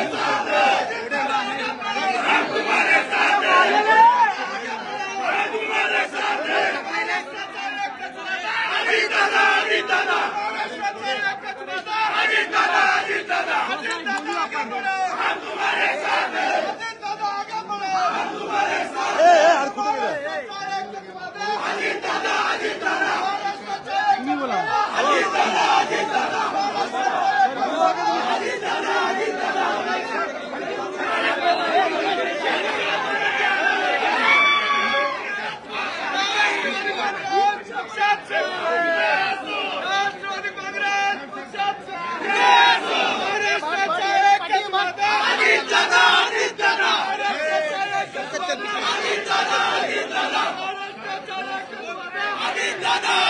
Vitória!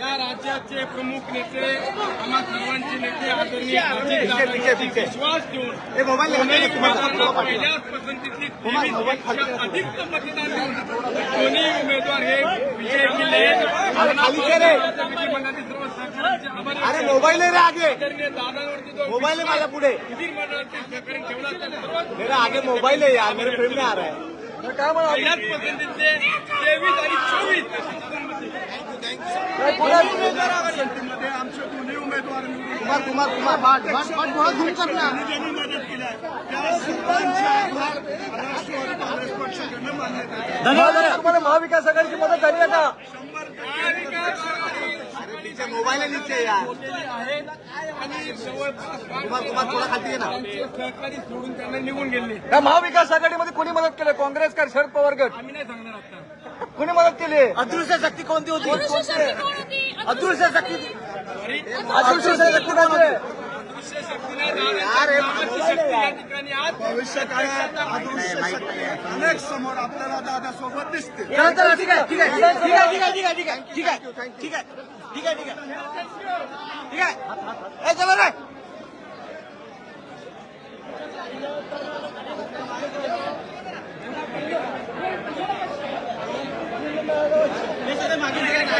या राज्याचे प्रमुख नेते आम्हा सर्वांचे नेते आदरणीय विश्वास उमेदवाराला पहिल्याच पसंतीतली अधिक मतदान देऊन दोन्ही उमेदवार हे विजय केले सर्व अरे मोबाईल रे आगे. मोबाईल माझ्या पुढे. मेरा आगे मोबाईल है यार मेरे फ्रेम में आ रहा है. क्या पसंतीचे तेवीस आणि चोवीस आमचे दोन्ही उमेदवार निवडून कुमार कुमार कुमार बाट बाट बाट थोड़ा झूम करना त्यांनी ज्यांनी मदत केली आहे त्या सर्वांचे आभार राष्ट्रवादी काँग्रेस पक्षाकडनं मान्यता आहे. तुम्हाला महाविकास आघाडीची मदत झाली आहे का? मोबाईल है नीचे यार कुमार कुमार थोडा खाली ना. सहकारी सोडून त्यांना निघून गेले. महाविकास आघाडीमध्ये कोणी मदत केली? काँग्रेस का शरद पवार गट? आम्ही नाही सांगणार आता. कोणी मदत केली अदृश्य शक्ती कोणती होती अदृश्य शक्ती अदृश्य शक्ती कोणती अनेक समोर आपल्याला दादा सोबत दिसते चला चला ठीक आहे ठीक आहे ठीक आहे ठीक आहे ठीक आहे ठीक आहे ठीक आहे ठीक आहे ठीक आहे ठीक आहे ठीक आहे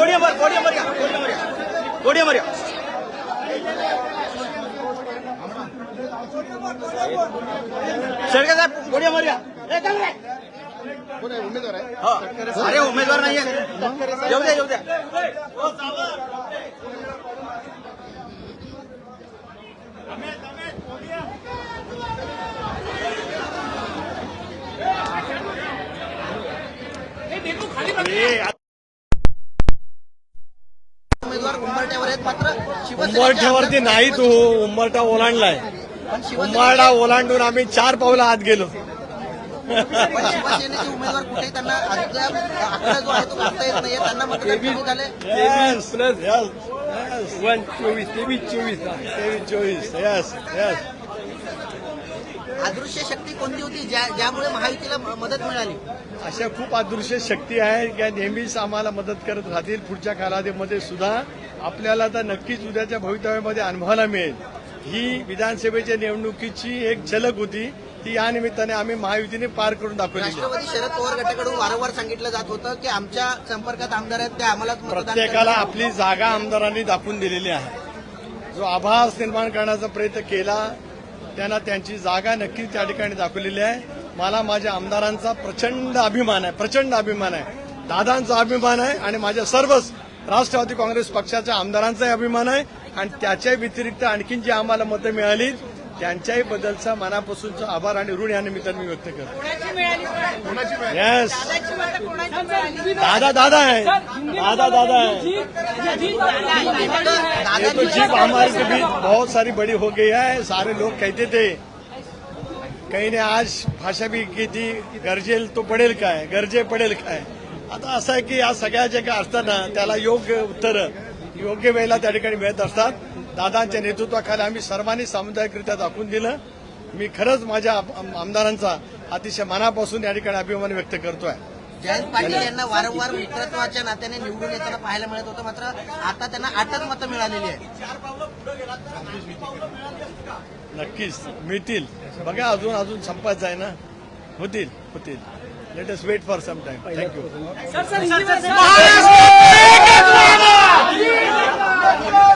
पोडियम वर. शेडके साहेब पोडियमवर या ए, चल रे. हो. अरे उमेदवार नाहीये. येऊ द्या येऊ द्या. उमेदवार उंबरठ्यावर आहेत मात्र उंबरठ्यावरती नाही तू. उंबरठा ओलांडलाय. उंबरठा ओलांडून आम्ही चार पावलं आत गेलो. पण शिवसेनेचे उमेदवार कुठेही त्यांना अद्याप आकडा जो आहे तो गाठता येत नाहीये. त्यांना मतदान कमी झाले Yes, yes, yes. वन चोवीस तेवीस चोवीस. तेवीस चोवीस येस येस अदृश्य शक्ती कोणती होती ज्या ज्यामुळे महायुतीला मदत मिळाली? अशा खूप अदृश्य शक्ती आहे की नेहमीच आम्हाला मदत करत राहतील पुढच्या कालावधीमध्ये सुद्धा. आपल्याला तर नक्कीच उद्याच्या भवितव्यामध्ये अनुभवायला मिळेल. ही विधानसभेच्या निवडणुकीची एक झलक होती. ती या निमित्ताने आम्ही महायुतीने पार करून दाखवलेली आहे. राष्ट्रवादी शरद पवार गटाकडून वारंवार सांगितलं जात होतं की आमच्या संपर्कात आमदार आहेत ते मतदान प्रत्येकाला. आपली जागा आमदारांनी दाखवून दिलेली आहे. जो आभास निर्माण करण्याचा प्रयत्न केला त्यांना त्यांची जागा नक्कीच त्या ठिकाणी दाखवलेली आहे. मला माझ्या आमदारांचा प्रचंड अभिमान आहे प्रचंड अभिमान आहे. दादांचा अभिमान आहे आणि माझ्या सर्वच राष्ट्रवादी काँग्रेस पक्षाच्या आमदारांचाही अभिमान आहे. आणि त्याच्या व्यतिरिक्त आणखीन जी आम्हाला मतं मिळाली त्यांच्याही बद्दलचा मनापासूनचा आभार आणि ऋण या निमित्ताने मी व्यक्त करतो. येस दादा दादा है दादा दादा है दादा ये तो जीप हमारे के बीच बहुत सारी बड़ी हो गई है. सारे लोग कहते थे काही ने आज भाषा भी की थी गरजेल तो पडेल काय? गरजे पडेल काय? आता असं आहे की या सगळ्या ज्या काही असताना त्याला योग्य उत्तर योग्य वेळेला त्या ठिकाणी मिळत असतात. दादांच्या नेतृत्वाखाली आम्ही सर्वांनी सामुदायिकरित्या दाखवून दिलं. मी खरंच माझ्या आम- आमदारांचा अतिशय मनापासून या ठिकाणी अभिमान व्यक्त करतोय. जयंत पाटील यांना वारंवार मित्रत्वाच्या नात्याने निवडून येताना पाहायला मिळत होतं. मात्र आता त्यांना आठच मतं मिळालेली आहेत. नक्कीच. मिळतील. बघा अजून अजून संपायचं आहे ना. होतील होतील. Let us wait for some time thank you 야,